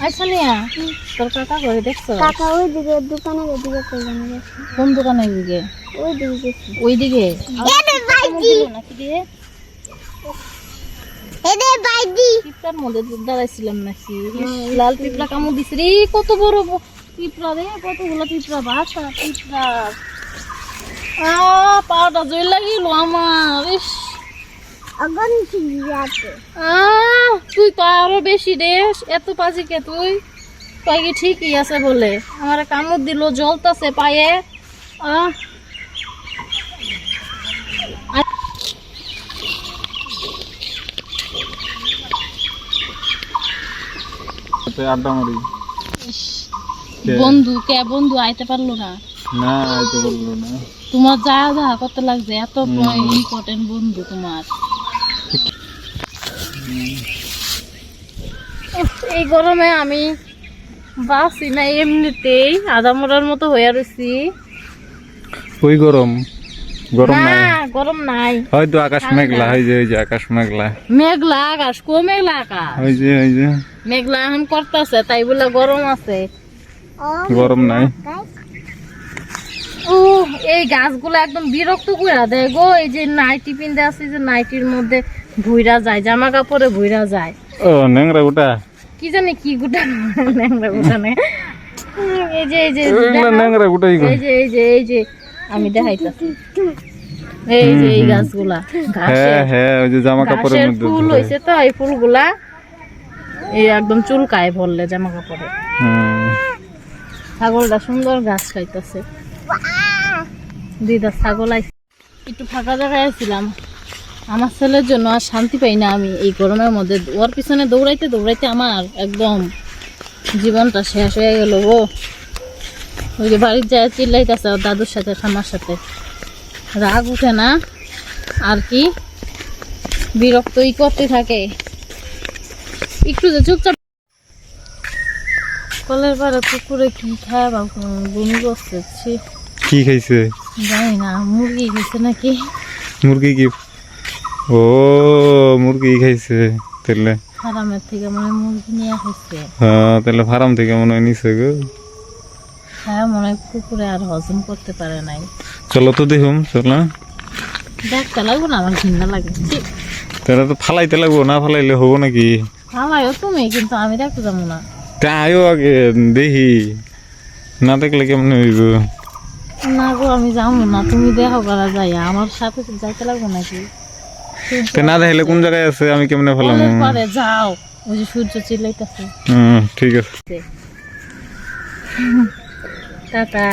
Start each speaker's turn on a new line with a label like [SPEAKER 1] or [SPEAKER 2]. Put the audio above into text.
[SPEAKER 1] আচ্ছা নিয়া তোর কাকা করে দেখছ?
[SPEAKER 2] কাকা ওই দিকে দোকানের ওদিকে কোরবানি গেছে
[SPEAKER 1] কোন দোকানের দিকে?
[SPEAKER 2] ওই দিকে গেছে।
[SPEAKER 1] ওই দিকে
[SPEAKER 2] এদের বাইদি!
[SPEAKER 1] নাকি দিয়ে
[SPEAKER 2] এদের বাইদি!
[SPEAKER 1] পিঁপড়ার মধ্যে দাঁড়াইছিলাম নাকি? লাল পিঁপড়া কামড় দিছে রে কত বড় পিঁপড়া রে কতগুলো পিঁপড়া বাসা পিঁপড়া আহ পাটা লাগিল আমার ইস।
[SPEAKER 2] আগুন আছে।
[SPEAKER 1] আহ তুই তো আরও বেশি রে এত পাজি কে তুই? তুই কি ঠিকই আছে বলে? আমার কামড় দিল জ্বলতাছে পায়ে। আহ।
[SPEAKER 3] আড্ডা মারি।
[SPEAKER 1] বন্ধু কে? বন্ধু আইতে পারল না।
[SPEAKER 3] না আইতে বলল না।
[SPEAKER 1] তোমার যা যা কত লাগছে এত ইম্পর্টেন্ট বন্ধু তোমার। এই গরমে আমি বাসি না এমনিতেই আধা মরার মতো হয়ে রয়েছি।
[SPEAKER 3] ওই গরম? গরম নাই?
[SPEAKER 1] গরম নাই।
[SPEAKER 3] হয়তো আকাশ মেঘলা যে ওই যে আকাশ মেঘলা।
[SPEAKER 1] মেঘলা আকাশ কো মেঘলা আকাশ?
[SPEAKER 3] ওই যে ওই যে।
[SPEAKER 1] মেঘলা এখন করতেছে তাই বলে গরম আছে।
[SPEAKER 3] গরম নাই।
[SPEAKER 1] ও এই গাছগুলো একদম বিরক্ত করে দেয় গো। এই যে নাইটি পিনতে আছে যে নাইটির মধ্যে ভুইরা যায় জামা কাপড়ে ভুইরা যায়।
[SPEAKER 3] ও ন্যাংরা ওটা?
[SPEAKER 1] কি জানি কি গুটা ন্যাংরা এই যে এই যে
[SPEAKER 3] ন্যাংরা ওটাই গো
[SPEAKER 1] এই যে এই যে এই যে আমি দেখাইতাছি। এই যে এই গাছগুলা
[SPEAKER 3] হ্যাঁ হ্যাঁ ওই যে জামা কাপড়ের মধ্যে
[SPEAKER 1] ফুল। হয়েছে তো এই ফুলগুলা এই একদম চুলকায় ভরলে জামা কাপড়ে। ছাগলটা সুন্দর ঘাস খাইতেছে। দিদা ছাগল আইছে। একটু ফাঁকা জায়গায় আছিলাম আমার ছেলের জন্য আর শান্তি পাই না আমি এই গরমের মধ্যে। ওর পিছনে দৌড়াইতে দৌড়াইতে আমার একদম জীবনটা শেষ হয়ে গেল ও। ওই যে বাড়ির যায় চিল্লাইতেছে ওর দাদুর সাথে আমার সাথে। রাগ উঠে না? আর কি? বিরক্তই করতে থাকে। একটু যে চুপচাপ কলের পাড়ে পুকুরে কি খায় বা বমি করছে
[SPEAKER 3] কি খাইছে?
[SPEAKER 1] জানি না মুরগি গেছে নাকি?
[SPEAKER 3] মুরগি কি ও মুরগি খাইছে তাহলে
[SPEAKER 1] ফার্মের থেকে মনে মুরগি নিয়ে খাইছে।
[SPEAKER 3] হ্যাঁ তাহলে ফার্ম থেকে মনে হয় নিছে গো।
[SPEAKER 1] হ্যাঁ মনে হয় পুকুরে আর হজম করতে পারে নাই।
[SPEAKER 3] চলো তো দেখুম চলো
[SPEAKER 1] দেখতে লাগবো না? আমার ঘৃণা লাগে।
[SPEAKER 3] তাহলে তো ফালাইতে লাগবো না ফালাইলে হব নাকি?
[SPEAKER 1] আমায়ও তুমি কিন্তু আমি দেখতে যাব না।
[SPEAKER 3] তাইও আগে দেখি। না দেখলে কেমন হইব?
[SPEAKER 1] না গো আমি যাব না। তুমি দেখো করা যাই আমার সাথে যাইতে লাগবো নাকি?
[SPEAKER 3] না দেখলে কোন জায়গায় আছে? আমি কেমনে ফেলাম
[SPEAKER 1] যাও। ওই যে সূর্য চিল্লাইতেছে।
[SPEAKER 3] হুম ঠিক আছে।
[SPEAKER 1] টাটা।